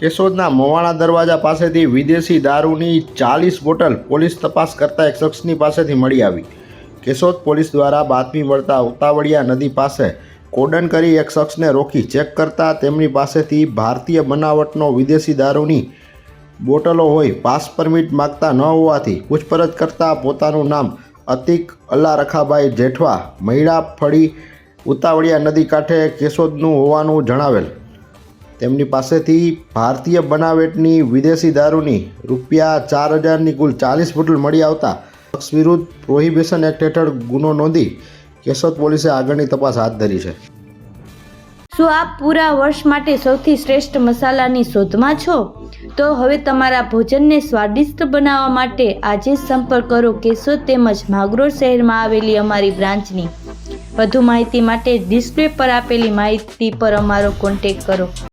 કેશોદના મવાણા દરવાજા પાસેથી વિદેશી દારૂની ચાલીસ બોટલ પોલીસ તપાસ કરતા એક શખ્સની પાસેથી મળી આવી. કેશોદ પોલીસ દ્વારા બાતમી મળતા ઉતાવળિયા નદી પાસે કોડન કરી એક શખ્સને રોકી ચેક કરતા તેમની પાસેથી ભારતીય બનાવટનો વિદેશી દારૂની બોટલો હોય પાસ પરમિટ માગતા ન હોવાથી પૂછપરછ કરતા પોતાનું નામ અતિક અલ્લા રખાભાઈ જેઠવા મહિડા ફળી ઉતાવળિયા નદી કાંઠે કેશોદનું હોવાનું જણાવેલ. તેમની પાસેથી ભારતીય બનાવટની વિદેશી દારૂની રૂપિયા ચાર હજારની કુલ ચાલીસ બોટલ મળી આવતા શખ્સ વિરુદ્ધ પ્રોહિબિશન એક્ટ હેઠળ ગુનો નોંધી કેશોદ પોલીસે આગળની તપાસ હાથ ધરી છે. શું આપ પૂરા વર્ષ માટે સૌથી શ્રેષ્ઠ મસાલાની શોધમાં છો? તો હવે તમારા ભોજનને સ્વાદિષ્ટ બનાવવા માટે આજે સંપર્ક કરો કેશોદ તેમજ માગરોળ શહેરમાં આવેલી અમારી બ્રાન્ચની. વધુ માહિતી માટે ડિસ્પ્લે પર આપેલી માહિતી પર અમારો કોન્ટેક કરો.